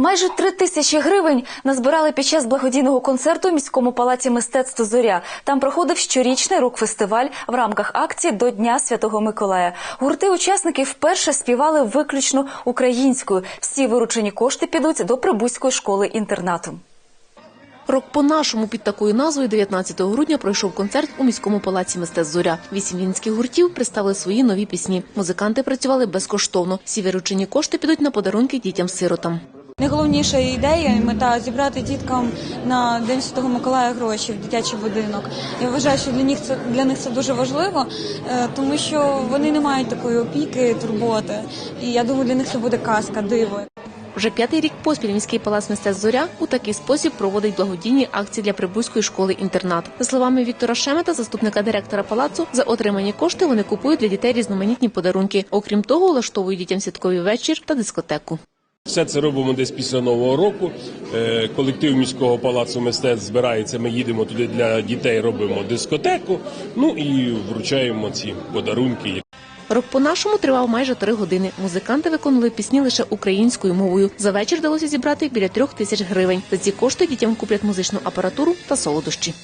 Майже три тисячі гривень назбирали під час благодійного концерту у міському палаці мистецтв Зоря. Там проходив щорічний рок-фестиваль в рамках акції до Дня Святого Миколая. Гурти учасників вперше співали виключно українською. Всі виручені кошти підуть до Прибузької школи інтернату. Рок по-нашому під такою назвою 19 грудня пройшов концерт у міському палаці мистецтв Зоря. Вісім вінських гуртів представили свої нові пісні. Музиканти працювали безкоштовно. Всі виручені кошти підуть на подарунки дітям-сиротам. Найголовніша ідея і мета зібрати діткам на День Святого Миколая гроші в дитячий будинок. Я вважаю, що для них це для них це дуже важливо, е, тому що вони не мають такої опіки, турботи. І я думаю, для них це буде казка, диво. Вже п'ятий рік поспіль міський палац мистецтв Зоря у такий спосіб проводить благодійні акції для Прибузької школи інтернат. За словами Віктора Шемета, заступника директора палацу, за отримані кошти вони купують для дітей різноманітні подарунки. Окрім того, влаштовують дітям святковий вечір та дискотеку. Все це робимо десь після нового року. Е, Колектив міського палацу мистецтв збирається. Ми їдемо туди для дітей, робимо дискотеку. Ну і вручаємо ці подарунки. Рок по-нашому тривав майже три години. Музиканти виконували пісні лише українською мовою. За вечір вдалося зібрати біля трьох тисяч гривень. За ці кошти дітям куплять музичну апаратуру та солодощі.